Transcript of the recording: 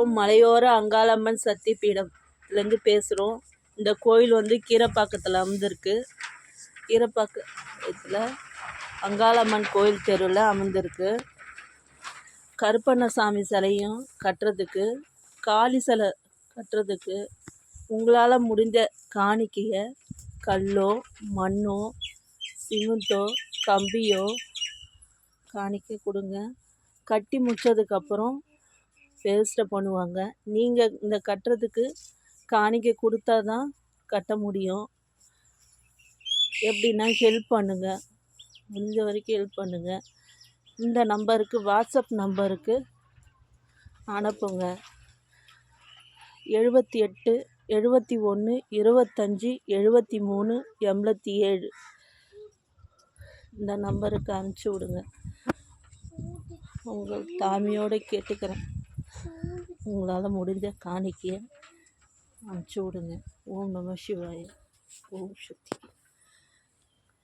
ஓம் மலையோர அங்காளம்மன் சக்தி பீடம்லேருந்து பேசுகிறோம் இந்த கோயில் வந்து கீரப்பாக்கத்தில் அமைந்திருக்கு கீரப்பாக்கத்தில் அங்காளம்மன் கோயில் தெருவில் அமைந்திருக்கு கருப்பண்ணசாமி சிலையும் கட்டுறதுக்கு காளி சிலை கட்டுறதுக்கு உங்களால் முடிந்த காணிக்கையை கல்லோ மண்ணோ சிமெண்ட்டோ கம்பியோ காணிக்க கொடுங்க. கட்டி முடிச்சதுக்கப்புறம் ரெஜிஸ்டர் பண்ணுவாங்க. நீங்கள் இந்த கட்டுறதுக்கு காணிக்கை கொடுத்தா தான் கட்ட முடியும். எப்படின்னா ஹெல்ப் பண்ணுங்கள் முடிஞ்ச வரைக்கும் ஹெல்ப் பண்ணுங்கள் இந்த நம்பருக்கு வாட்ஸ்அப் நம்பருக்கு அனுப்புங்க. எழுபத்தி எட்டு எழுபத்தி ஒன்று இருபத்தஞ்சி எழுபத்தி மூணு எண்பத்தி ஏழு. இந்த நம்பருக்கு அனுப்பிச்சி விடுங்க. உங்கள் தாமியோடு கேட்டுக்கிறேன். உங்களால் முடிஞ்ச காணிக்கையை அனுப்பிச்சி விடுங்க. ஓம் நம சிவாய. ஓம் சக்தி.